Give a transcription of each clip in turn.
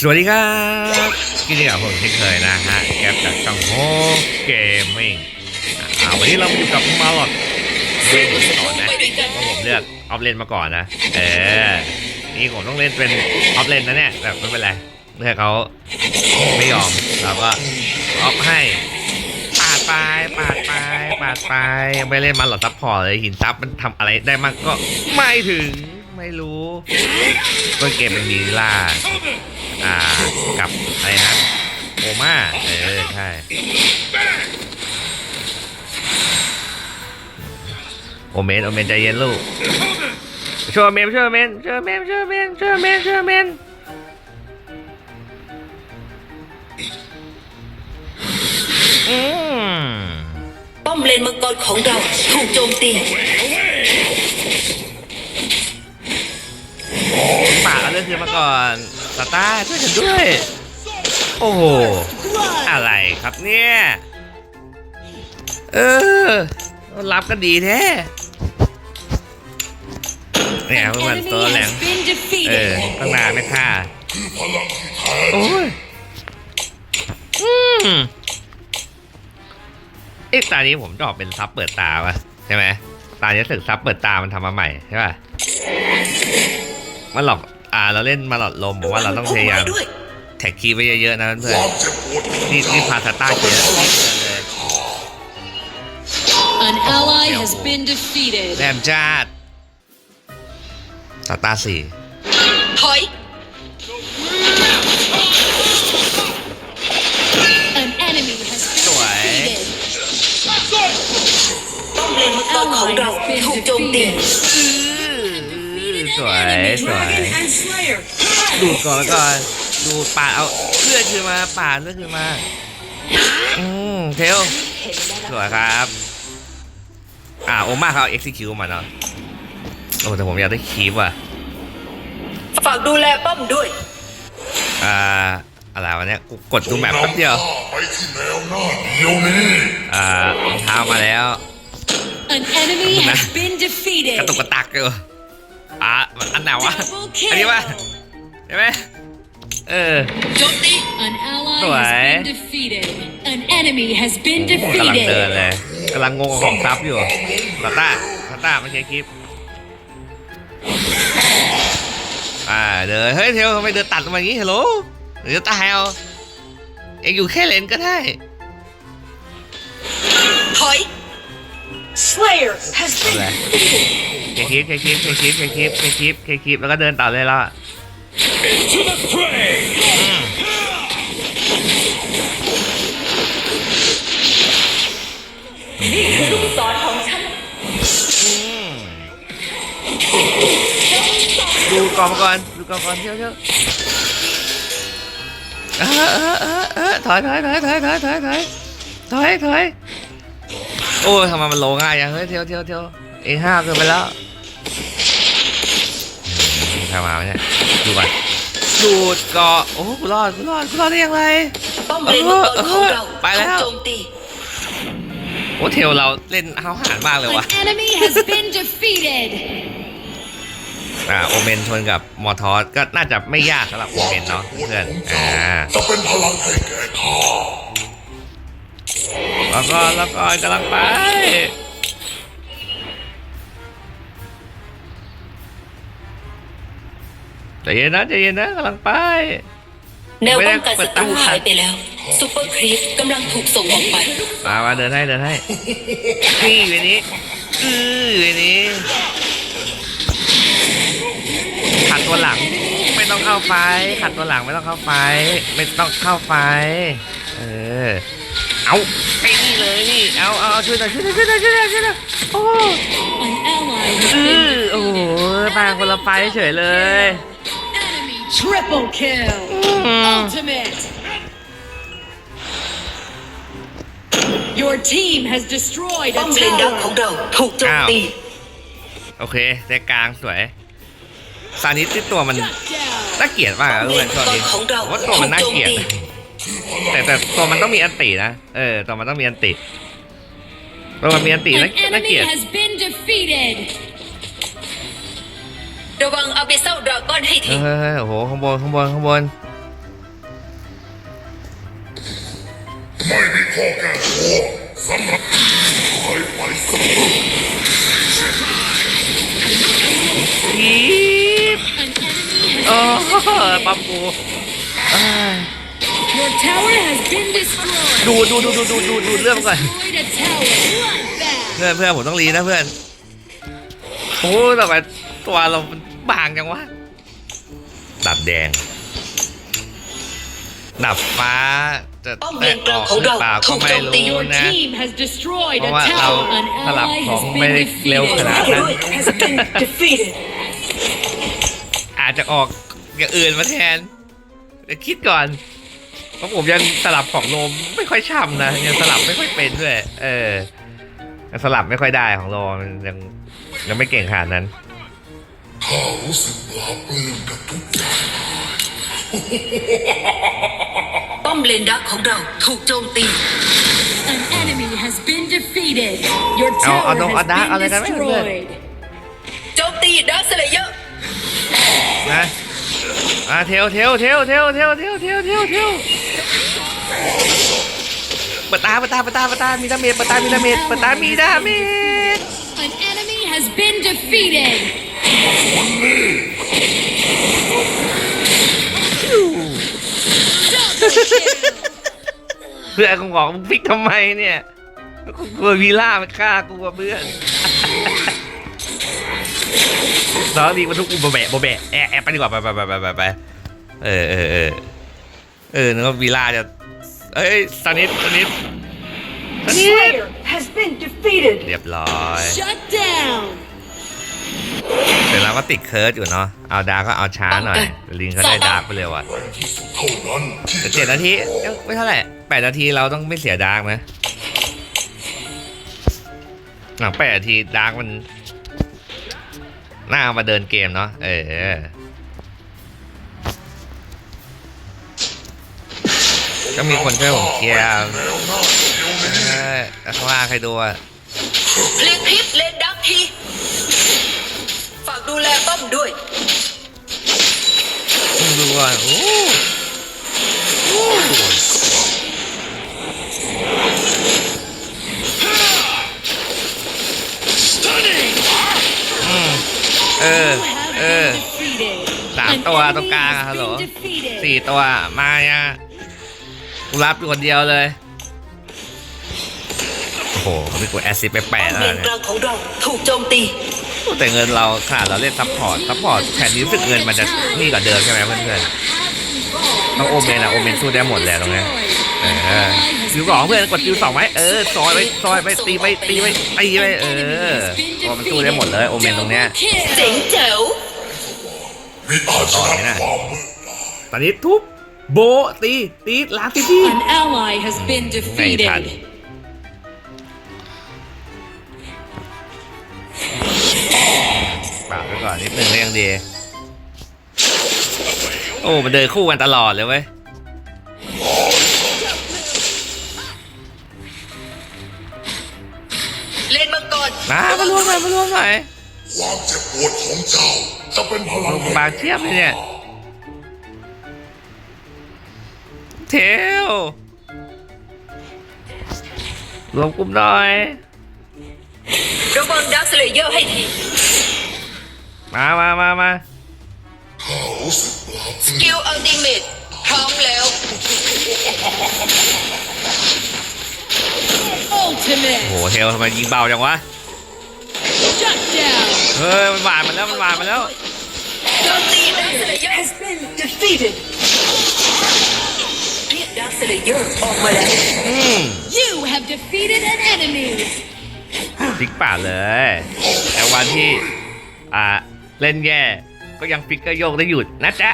สวัสดีครับกินดีกับผมที่เคยนะฮะแกปจากช่องโฮเกมมิ่งวันนี้เราอยู่กับมาลอดเล่นก่อนนะเพราะผมเลือกออฟเลนมาก่อนนะ เออ นี่ผมต้องเล่นเป็นออฟเลนนะเนี่ยแบบไม่เป็นไรเพื่อเขาไม่ยอมเราก็ออฟให้ปาดไปปาดไปปาดไปไม่เล่นมาหลอดซับพอร์ตเลยหินซับมันทำอะไรได้มากก็ไม่ถึงไม่รู้ต้นเกมมันมีล่า อ่ากับอะไรนะโอมาเออใช่โอเมนโอเมนใจเย็นลูกช่วยโอเมนช่วยโอเมนช่วยโอเมนช่วยโอเมนช่วยโอเมนช่วยโอเมนอืมป้อมเลนมังกรของเราถูกโจมตีป่าเอาเรื่องคืนมาก่อน สตาร์ช่วยฉันด้วย โอ้โห อะไรครับเนี่ย เออ รับกันดีแท้เนี่ย An เพื่อน enemy ตัวแหลงเออตั้งนานไม่ฆ่าโอ้ยอืมเอ๊ะตานี้ผมจะออกเป็นซับเปิดตาวะใช่ไหมตานี้รู้สึกซับเปิดตามันทำมาใหม่ใช่ป่ะมันหลอก อ่าเราเล่นมาหลอดลมผมว่าเราต้องพยายามด้วยแท็กคีย์ไว้เยอะๆนะเพื่อนๆนี่นี่พาสต้าเยอะเลย An ally has been defeated. แรมจ้าดสตาร์สี่ถอย An enemy has been สวย defeated. ป้อมเลนมังกรของเราถูกโจมตี สวยสวย and Slayer ดูดก่อนแล้วก่อนดูดปาดเอาเลือดคืนมาปาดเลือดคืนมาอืมเทลสวยครับ อ่าโอมาเขา execute มาเนาะโอ้แต่ผมอยากได้คีบว่ะฝากดูแลป้อมด้วย อ่าอะไรวะเนี่ยกูกดดูแมปแป๊บเดียว ไปที่แนวหน้าเดี๋ยวนี้อ่ารองเท้ามาแล้ว An enemy Nah. has been กระ defeated. ตุกกระตักอยู่ อะอันไหนวะ Double อันนี้ kill. วะใช่ไหมเออโจมตี An ally Rồi. has been defeated. An enemy has been กำลังเดิน defeated. เลยกำลังงงกับของซับอยู่ตาต้าตาต้าไม่ใช่คลิป อ่าเดินเฮ้ยเทลทำไมเดินตัดมาอย่างงี้ฮัลโหลหรือจะตายเอาเองอยู่แค่เลนก็ได้ ถอย Slayer has เอา been เลยเคคลิปเคคลิปเคคลิปเคคลิปเคคลิปเคคลิปแล้วก็เดินต่อเลยแล้วอะ To the fray นี่คือลูกศรของฉันดูกองก่อนดูกองก่อนเที่ยวเที่ยวเออเออเออเออถอยถอยถอยถอยถอยถอยถอยถอยถอยโอ้ยทำไมมันโลง่ายอย่างเฮ้ยเที่ยวเที่ยวเที่ยว เองห้าวเกินไปแล้วอืมทำมาเนี่ยดูก่อนดูดเกาะโอ้กูรอดกูรอดกูรอดได้ยังไงป้อมเลนมังกรของเราไปแล้วถูกโจมตีโอ้เทลเราเล่นห้าวหาญมากเลยวะ An enemy has been defeated. อ่าโอเมนชนกับมอทอสก็น่าจะไม่ยากสำหรับโอเมนเนาะเพื่อนอ่าจะเป็นพลังให้แก่ข้าแล้วก็แล้วก็กำลังไป ใจเย็นนะใจเย็นนะกำลังไป แนวป้องกันศัตรูหายไปแล้วซูเปอร์ครีฟกำลังถูกส่งออกไป มามาเดินให้เดินให้นี่เวนี้อือเวนี้ขัดตัวหลัง ไม่ต้องเข้าไฟ ขัดตัวหลังไม่ต้องเข้าไฟ ไม่ต้องเข้าไฟ เออ เอาไอ้นี่เลยนี่ เอาเอาเอาช่วยหน่อยช่วยหน่อยช่วยหน่อยช่วยหน่อยช่วยหน่อยโอ้ An ally has อือ been โอ้โห defeated. มาคนละไฟเฉยเลย Enemy triple kill. Mm. Ultimate. Your team has destroyed ป้อ a มเลนดักของ tower. เราถูกโจมตี โอเคแต่กลางสวยซานิสที่ตัวมัน Shut down. น่าเกลียดมากอะทุกคนช่วงนี้ผมว่าตัวมันน่าเกลียดนะแต่แต่ตัวมันต้องมีอันตินะเออตัวมันต้องมีอันติตัวมันมีอันติ An น่าน่าเก enemy ลียด has been defeated. ระวังเอาไปเศร้าดราก้อนให้ทีเฮ้ยเฮ้ยโอ้โหข้างบนข้างบนข้างบนไม่มีข้อแก้ตัวสำหรับใครไปเสมออี๊โอ้ปั๊มกูดูดูดูดูดูดูดูเรื่องก่อนเพื่อนเพื่อนผมต้องรีนะเพื่อนโอ้แต่ตัวเรา บางจังวะดับแดง ดับฟ้าจะป้อมเลได้นอกลาองของหรือเราเปล่าก็ถูกไม่โจมตีรู้ Your นะ team has destroyed เพ a ราะว่าเรา tower. An สลับ ally ของ has ไม่ been ได้เร็วขนาด defeated. นั้น has been defeated อาจจะออกอย่างอื่นมาแทนเดี๋ยวคิดก่อนเพราะผมยังสลับของโลมไม่ค่อยช่ำนะยังสลับไม่ค่อยเป็นด้วย เออยังสลับไม่ค่อยได้ของโลมันยังยังไม่เก่งขนาดนั้น ข้ารู้สึกปลาปลื้มกับทุกอย่างป้อมเลนดักของเราถูกโจมตี An enemy has been defeated. Your เอา tower เอานกเอา has ดาร์ก been เอาอะไรกันไหมเพื่อน destroyed. โจมตีดักสเลเยอร์นะอ่าเทวเทวเทวเทวเทวเทวเทวเทวเทวปะตาปะตาปะตาปะตามีดาเมจปะตามีดาเมจปะตามีดาเมจ An enemy has been defeated. เพื่อนกูบอกมึงพลิกทำไมเนี่ยกูกลัววีล่ามันฆ่ากูอะเพื่อนน้องดีมันทุกอุบะแบะบะแบะแอะแอะไปดีกว่าไปไปไปไปไปไปเออเออเออเออนึกว่าวีล่าจะเอ้ยสนิทสนิทสนิท has been defeated เรียบร้อย Shut down. แต่เราก็ติดเคิร์ดอยู่เนาะ เอาดาร์ก็เอาช้าหน่อย ลิงก็ได้ดาร์กไปเลยว่ะแต่จะเจ็ดนาทีเอ้ยไม่เท่าไหร่แปดนาทีเราต้องไม่เสียดาร์กนะหลังแปดนาทีดาร์กมันน่าเอามาเดินเกมเนาะ เออก็มีคนช่วยผมเคลียร์เดียวนี้เออข้างล่างใครดูอะเลียงพิษเล่นดักที ดูแลป้อมด้วย ดูก่อนโอ้โอ้อืมเออ You have เออ been defeated. สาม An ตัวตรง enemy กลาง has อะฮัลโหล been defeated. สี่ตัวมาเนี่ยกูรับอยู่คนเดียวเลย โอ้โหเขาไปกดแอสซิสไปแปป้อดมแล้วเลนเนี่ยกลางของเราถูกโจมตี แต่เงินเราขาดเราเล่นซัพพอร์ตซัพพอร์ตแผ่นนี้รู้สึกเงินมันจะนี่กว่าเดิมใช่ไหมเพื่อนๆต้องโอเมนอะโอเมนสู้ได้หมดแหละตรงเนี้ยเออคิวสองเพื่อนกดคิวสองไว้เออซอยไว้ซอยไว้ตีไว้ตีไว้ตีไว้เออตัวมันสู้ได้หมดเลยโอเมนตรงเนี้ยเจ๋งแจ๋วมิอาจชต่อนะไหมนะความมืดได้ตอนนี้ทุบโบะตีตีล้างตีที่ An ally has been ไม่ทัน ก่อนนิดนึงก็ยังดี โอ้มันเดินคู่กันตลอดเลยเว้ยเลนมังกรมามารวมหน่อยมารวมหน่อยความเจ็บปวดของเจ้าจะเป็นพลังแห่งบางเทียบเลยเนี่ยเทลรวมกลุ่มหน่อยระวังดักสเลเยอร์ให้ที มามามามาข้ารู้สึกปลาปสลื้มกิลอัลติเมทพร้อมแล้ว Ultimate. โหเทลทำไมยิงเบาจังวะ Shut down. เฮ้ยมันหวานมาแล้วมันหวานมาแล้วโจมตีดักสเลเยอร์ has been defeated เรียกดักสเลเยอร์ออกมาแล้วอืม You have defeated an enemy. ฟิกป่าดเลยแต่วันที่อ่า เล่นแย่ ก็ยังฟิกเกอร์โยกได้หยุดนะจ๊ะ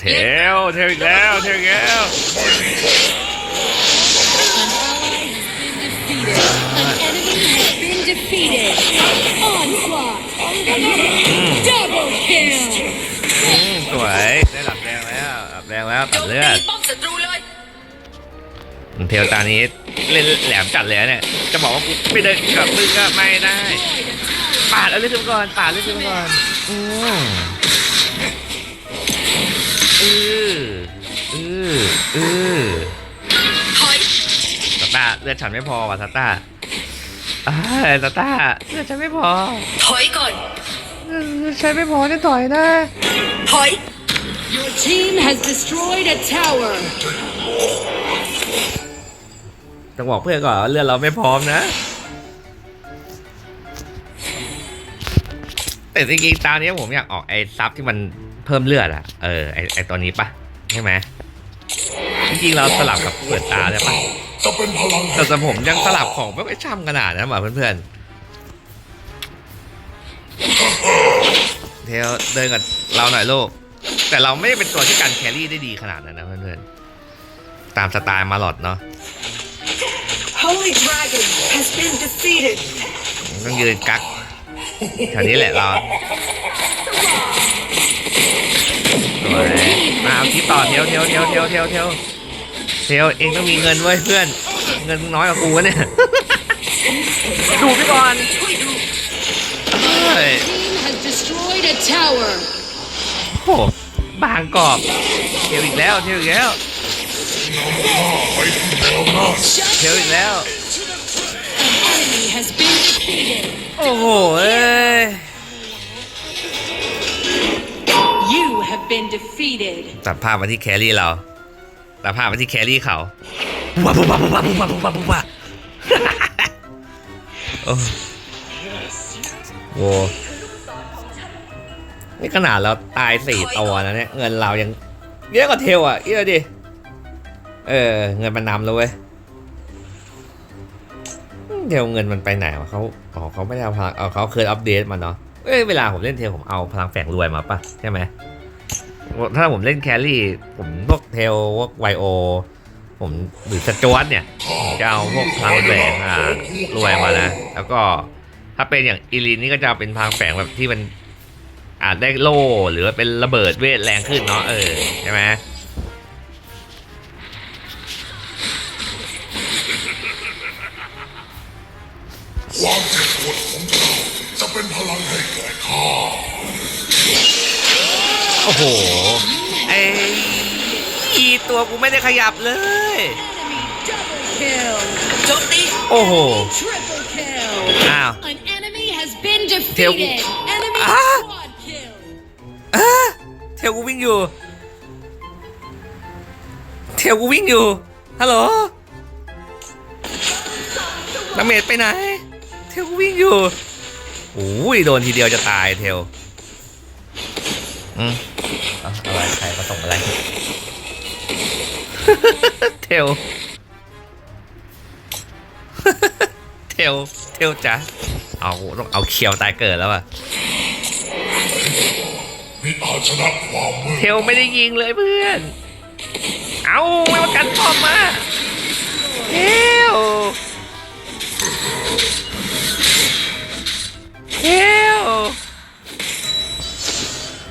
เทลเทลอีกแล้ว เทลอีกแล้ว An enemy has been defeated. Onslaught. Double kill. อืมสวย ได้หลับแรงแล้วหลับแรงแล้วโจตัดมเลืตีอด ป้อมศัตรู เทลตานี้เล่นแหลมจัดเลยเนี่ย จะบอกว่ากูไม่เดินกับมึงก็ไม่ได้ปาดเอาเลือดขึ้นมก่อนปาดเลือดขึ้นมก่อนอืออเออเออถอยสตาร์เลือดฉันไม่พอว่ะสตาร์อ้ายสตาร์เลือดฉันไม่พอ ถอยก่อนเลือดฉันไม่พอจะต่อยนะ ถอย Your team has destroyed a tower. ต้องบอกเพื่อนก่อนว่าเลือดเราไม่พร้อมนะ แต่จริงๆตาเนี้ยผมอยากออกไอ้ซับที่มันเพิ่มเลือดอะเออไอ้ไอ้ตัวนี้ปะใช่ไหมจริงๆเราสลับกับเปิดตาได้ปะจะเป็นพลังแต่ผมยังสลับของไม่ค่อยช่ำขนาดนั้นหว่าเพื่อนๆเทลเดินกับเราหน่อยลูกแต่เราไม่ได้เป็นตัวที่การแครี่ได้ดีขนาดนั้นนะเพื่อนๆตามสไตล์มาหลอดเนาะ Holy Dragon has been defeated ต้องยืนกักแถวนี้แหละเรามาเอาที่ต่อเทียวเทียวเทียวเทียวเทียวเทียวเทียวเองต้องมีเงินไว้เพื่อน เงินน้อยกว่ากูเนี่ย ดูไปก่อนเฮ้ยโอ้โหบางกรอบเทียวอีกแล้วเทียวอีกแล้ว เจวอีกแล้ว โอ้โหเอ้ย You have been defeated ตัดภาพมาที่แครี่เรา ตัดภาพมาที่แครี่เขาว้าว้าว้าว้าว้าว้าว้าโอ้โหนี่ขนาดเราตายสี่ตัวนะเนี่ย เงินเรายังเยอะกว่าเทลอะเยอะดิ เออ เงินมันนำแล้วเว้ยเทลเงินมันไปไหนวะเขาอ๋อเขาไม่ได้เอาพลังเอาเขาเคยอัปเดตมาเนาะเอ้ยเวลาผมเล่นเทลผมเอาพลังแฝงรวยมาปะใช่ไหมถ้าผมเล่นแครี่ ผมพวกเทลพวกไวโอ ผมหรือสจวตเนี่ยจะเอาพวกพลังแฝงอ่ารวยมานะ แล้วก็ถ้าเป็นอย่างอีลินนี่ก็จะเป็นพลังแฝงแบบที่มันอาจได้โล่หรือว่าเป็นระเบิดเวทแรงขึ้นเนาะเออใช่ไหม ความเจ็บปวดของเจ้าจะเป็นพลังให้แก่ข้าโอ้โหไอ้อีตัวกูไม่ได้ขยับเลย Enemy double kill. โจมตีโอ้โห Triple kill. อ้าว An enemy has been Theo- defeated. Enemy Ah! quad kill. อะเทลกูวิ่งอยู่ เทลกูวิ่งอยู่ ฮัลโหลดาเมจไปไหน เทลกูวิ่งอยู่โอ้ยโดนทีเดียวจะตายเทลอืมเอาอะไรใครมาส่งอะไร เทลเทลเทลจ้ะเอาต้องเอาเคียวตายเกิดแล้วอะมิอาจชนะความมืดเทลไม่ได้ยิงเลยเพื่อน เอาไม่ว่ากันพอมาเทล เทล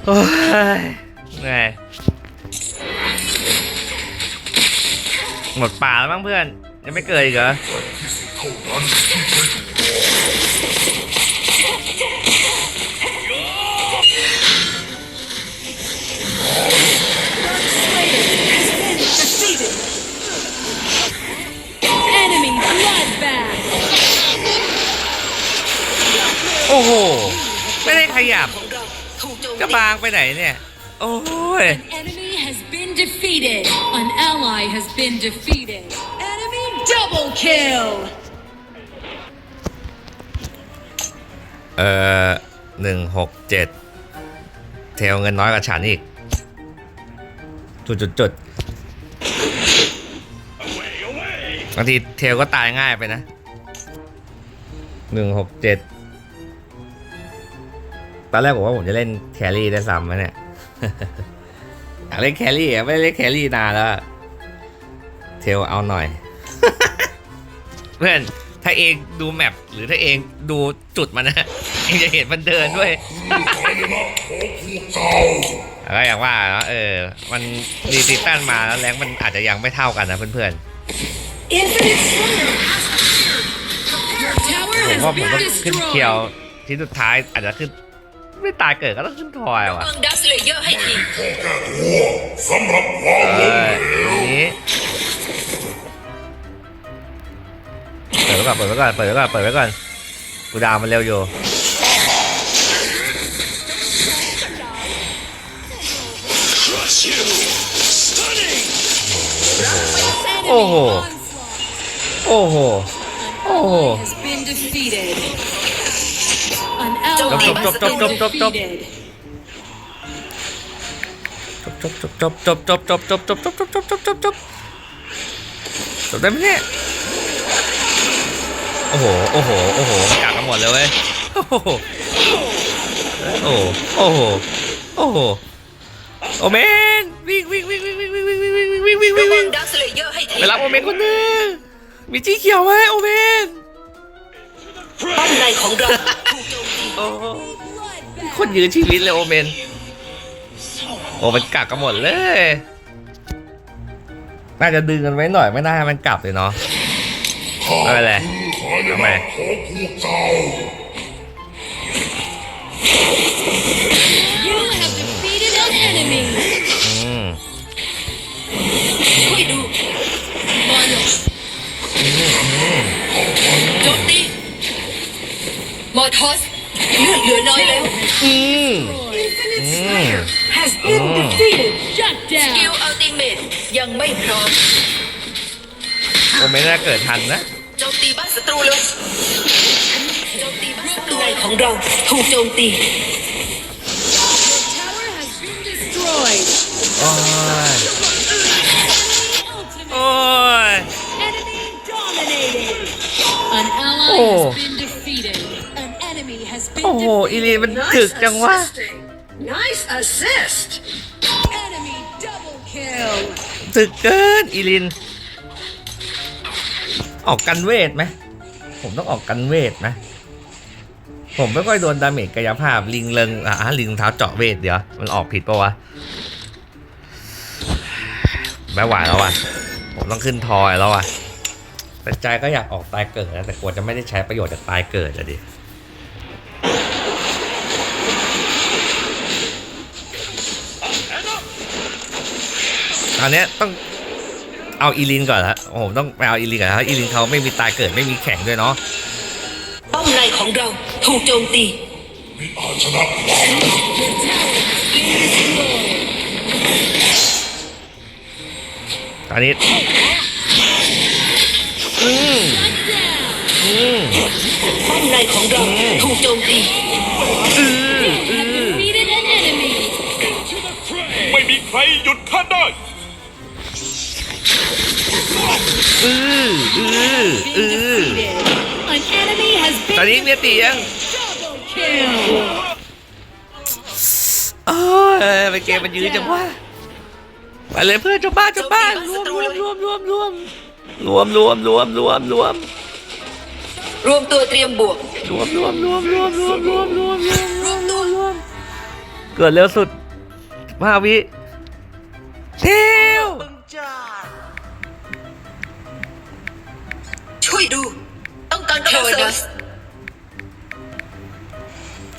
โอ้ยเหนื่อยหมดป่าแล้วมั้งเพื่อน ยังไม่เกิดอีกเหรอ ยับของเราถูกโจมจะตีบางไปไหนเนี่ย โอ้ย Enemy has been defeated. An ally has been defeated. Enemy double kill. เอ่อหนึ่งหกเจ็ดเทลเงินน้อยกว่าฉันอีก จุดจุดจุดบางทีเทลก็ตายง่ายไปนะหนึ่งหกเจ็ด ตอนแรกผมว่าผมจะเล่นแครี่ได้ซ้ำนะเนี่ย อยากเล่นแครี่อะไม่ได้เล่นแครี่นานแล้วอะเทลเอาหน่อย เพื่อน ถ้าเองดูแมปหรือถ้าเองดูจุดมันนะ เองจะเห็นมันเดินด้วยคือชัยชนะของพวกเจ้าแล้วอย่างว่าเนอะเออ มันรีติตันมาแล้วแรงมันอาจจะยังไม่เท่ากันนะเพื่อน Infinite Slayer Your tower ๆผม has ว่าผม been ต้องขึ้นเคียว destroyed. ที่สุดท้ายอาจจะขึ้น ไม่ตายเกิดก็ต้องขึ้นทอยว่ะเมืองดัสเลเยอร์ให้ทีพ่อแก้ตัวสำหรับความเอล้มอเหลอวย่างนี้เปิดไว้ก่อนเปิดไว้ก่อนเปิดไว้ก่อนเปิดไว้ก่อนกูดาวมันเร็วอยู่โอ้โหโอ้โหโอ้โห Has been defeated. An Chop, ally chop, has chop, chop, been chop, chop, chop. defeated. จบจบจบจบจบจบจบจบจบจบจบจบจบจบจบได้ไหมเนี่ยโอ้โหโอ้โหโอ้โหมันกัดกันหมดเลยเว้ยโอ้โหโอ้โหโอ้โหโอ้โหโอเมนวิ่งวิ่งวิ่งวิ่งวิ่งวิ่งวิ่งวิ่งวิ่งวิ่งวิ่งวิ่งเมืวิ่องงดัสเลเยอร์ให้ทีไปรับโอเมนคนหนึ่งมีจี้เขียวไหมโอเมน ป้อมในของเราถูกโจมตีโอ้โหคนยืนชีวิตเลยโอเมน โอ้มันกัดกันหมดเลย น่าจะดึงกันไว้หน่อยไม่น่าให้มันกลับเลยเนาะ ไม่เป็นไรขออย่าทำไมมาขอพวกเจ้า มอร์ทอสเลือดเหลือน้อยแล้วอืม Infinite อืม Slayer has been defeated. Shut สกิล down. อัลติเมทยังไม่พร้อมโอเมนน่าเกิดทันนะ โจมตีบ้านศัตรูเลยโจมตีบ้านศัตรูในของเราถูกโจมตี Tower has been destroyed. โอ้ย Ultimate โอ้ย enemy dominated. An ally Oh. has been โอ้โห defeated. อีลีมันถึกจังวะ Nice assist Enemy double kill. ถึกเกิน อีลิน ออกกันเวทไหม ผมต้องออกกันเวทไหมผมไม่ค่อยโดนดาเมจกายภาพ ลิงเลิงอะลิงเท้าเจาะเวทเดี๋ยว มันออกผิดปะวะไม่ไหวแล้วอะ ผมต้องขึ้นทอยแล้วอะแต่ใจก็อยากออกตายเกิดนะแต่กลัวจะไม่ได้ใช้ประโยชน์จากตายเกิดอะดิ ตอนเนี้ยต้องเอาอีลินก่อนละผมต้องไปเอาอีลินก่อนนะอีลินเขาไม่มีตายเกิดไม่มีแข่งด้วยเนาะป้อมในของเราถูกโจมตีมิอาจชนะความตอนนี้อืมอืมป้อมในของเราถูกโจมตีอืออื Have อ defeated an enemy. ไม่มีใครหยุดข้าได้ อืออืออือตอนนี้เมียตียังโอ้ยไปเกมมันยืนจังวะไปเลยเพื่อนเจ้าบ้านเจ้าบ้านรวมรวมรวมรวมรวมรวมรวมรวมรวมรวมรวมตัวเตรียมบวกรวมรวมรวมรวมรวมรวมรวมรวมรวมรวมรวมเกิดเร็วสุดมาวิเทว วยดู ต้องการกำลังเสริม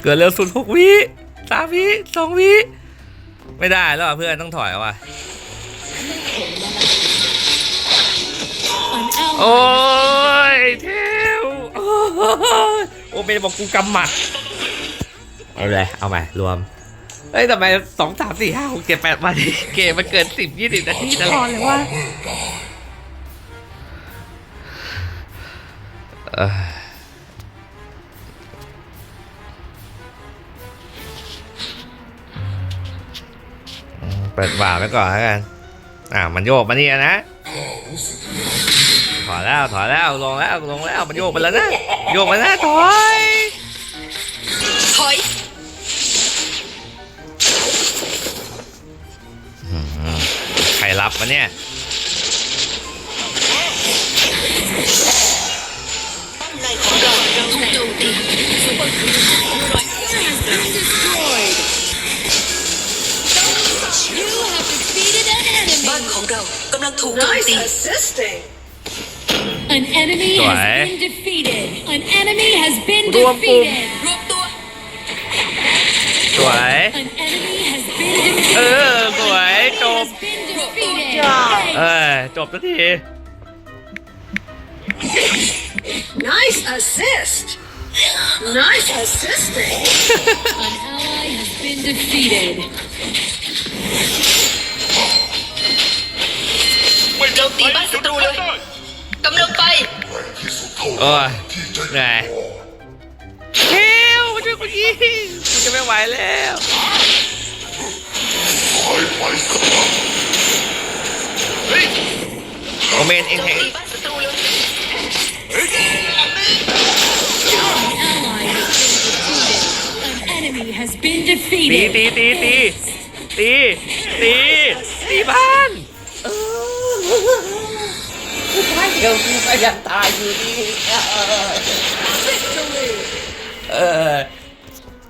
เกิดเร็วสุดหกวิสามวิสองวิไม่ได้แล้วอะเพื่อนต้องถอยแล้วอะ An ally โอ้ยเทวโอ้ยโอเมนบอกกูกำหมัดเอาเลยเอาใหม่รวมเฮ้ยทำไมสองสามสี่ห้าหกเจ็ดแปดวันนี้เกมมันเกินสิบยี่สิบนาทีตลอดเลยวะ เมื่อได้เอ่ออืมเปิดบ่าไว้ก่อนแล้วกัน อ่ามันโยกมานี่นะถอยแล้วถอยแล้วลงแล้วลงแล้วมันโยกไปแล้วนะโยกมานะถอยถอยใครรับมาเนี่ย destroyed. You have defeated an บ้าน enemy. ของเรากำลังถูกโจมตี An enemy Rồi. has been defeated. An enemy has been Rùa cùng. defeated. รวมตัว สวย An enemy has been defeated. เออ สวยจบ Has been defeated. เออ จบสักที Nice assist. Nice assisting. An ally has been defeated. ไม่มีใครหยุดท่านได้กำลังไปแรงที่สุดเท่าโอ้ยที่จะเหนื่อยเฮ้ยมาช่วยกูยิงกูจะไม่ไหวแล้วหายไปซะโอเมนเองเอง An ally has been defeated. An enemy has been ตี defeated. ตีตีตีตีตีตีบ้านเออไม่เดี๋ยวกูก็ยังตายอยู่ดีเออ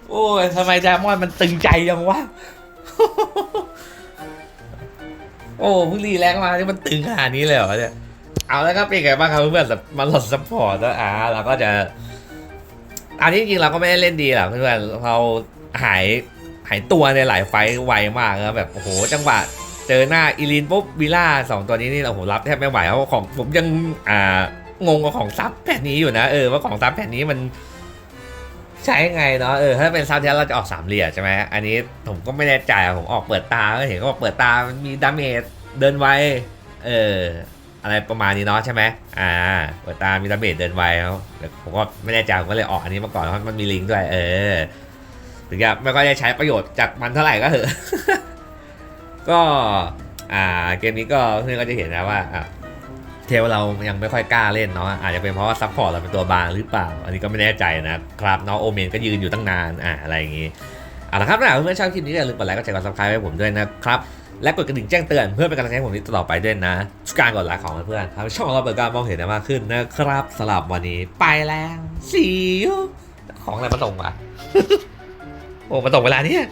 โอ้ยทำไมแดมอนมันตึงใจยังวะ โอ้เพิ่งรีแลกซ์มาที่มันตึงขนาดนี้เลยเหรอเนี่ย เอาแล้วครับเป็นไงบ้างครับเพื่อนๆมาหลดซัพพอร์ตแล้วอ่าเราก็จะ อันนี้จริงๆเราก็ไม่ได้เล่นดีหรอกเพื่อนๆเราหายหายตัวในหลายไฟไวมากนะแบบโอ้โหจังหวะเจอหน้าอีลินปุ๊บวิล่าสองตัวนี้นี่โอ้โหรับแทบไม่ไหวเพราะของผมยังอ่างงกับของซับแผ่นนี้อยู่นะเออว่าของซับแผ่นนี้มันใช้ไงเนาะเออถ้าเป็นซับที่เราจะออกสามเหลี่ยมใช่ไหมอันนี้ผมก็ไม่แน่ใจผมออกเปิดตาก็เห็นก็บอกเปิดตามันมีดาเมจเดินไวเออ อะไรประมาณนี้เนาะใช่ไหมอ่า เปิดตามีดาเมจเดินไวแล้วผมก็ไม่แน่ใจผมก็เลยออกอันนี้มาก่อนเพราะมันมีลิงก์ด้วย เออ ถึงจะไม่ก็ได้ใช้ประโยชน์จากมันเท่าไหร่ก็เถอะ ก็อ่าเกมนี้ก็เพื่อนก็จะเห็นนะว่าอะเทลเรายังไม่ค่อยกล้าเล่นเนาะอาจจะเป็นเพราะว่าซัพพอร์ตเราเป็นตัวบางหรือเปล่า อันนี้ก็ไม่แน่ใจนะครับเนาะโอเมนก็ยืนอยู่ตั้งนานอ่าอะไรอย่างงี้เอาละครับถ้าเพื่อนชอบคลิปนี้อย่าลืมกดไลค์กดแชร์กดซับสไครต์ให้ผมด้วยนะครับ และกดกระดิ่งแจ้งเตือนเพื่อเป็นกำลังใจให้ผมนี้ต่อไปด้วยนะทุกการกดไลค์ของเพื่อนๆทำให้ช่องของเราเปิดการมองเห็นได้มากขึ้นนะครับสำหรับวันนี้ไปแล้วสีของอะไรมาส่งวะโอ้มาส่งเวลาเนี้ย